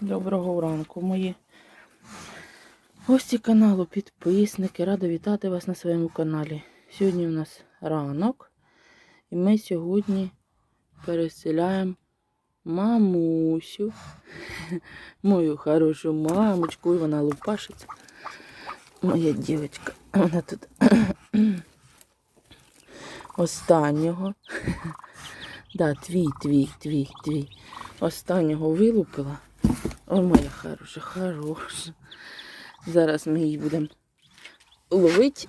Доброго ранку, мої гості каналу, підписники. Рада вітати вас на своєму каналі. Сьогодні у нас ранок, і ми сьогодні переселяємо мамусю, мою хорошу мамочку, і вона лупашиться. Моя дівчинка, вона тут останнього. Да, твій, твій, твій, твій. Останнього вилупила. О, моя хороша, хороша. Зараз ми її будемо ловити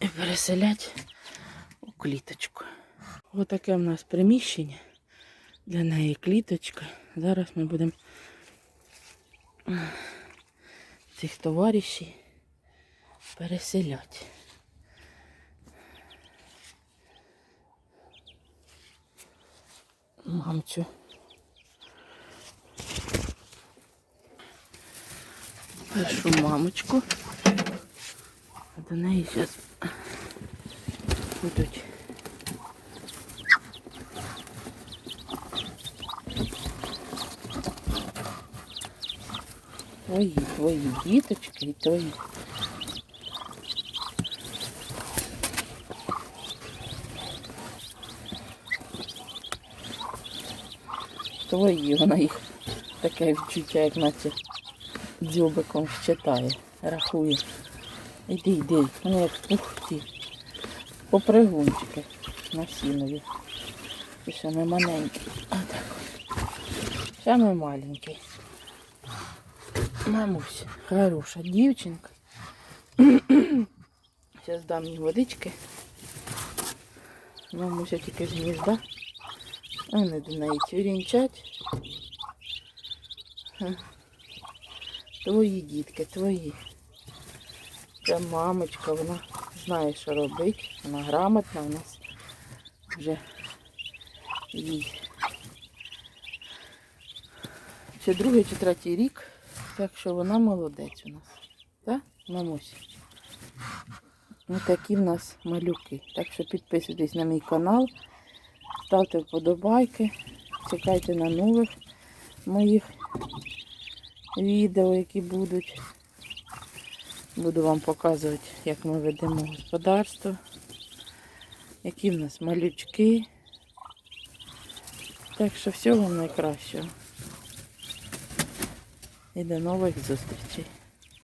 і переселяти у кліточку. Отаке в нас приміщення. Для неї кліточка. Зараз ми будемо цих товаришів переселяти. Мамцю. Першу мамочку. А до неї зараз будуть. Твої, твої діточки і твої. Твої, вона їх таке відчуття, як наче дзьобиком щитає, рахує. Іди, йди, вони як пухті. Попригунчики на сінові. І ще ми маленькі. Отак. Ще ми маленькі. Мамусь, хороша дівчинка. Зараз дам їй водички. Мамуся тільки з гнізда. Вони до неї тюрінчать. Твої дітки, твої. Це мамочка, вона знає, що робити. Вона грамотна у нас вже їй. Це другий чи третій рік, так що вона молодець у нас. Так, мамусь? Ось такі в нас малюки. Так що підписуйтесь на мій канал, ставте вподобайки, чекайте на нових моїх відео, які будуть. Буду вам показувати, як ми ведемо господарство, які в нас малючки. Так що всього найкращого. І до нових зустрічей.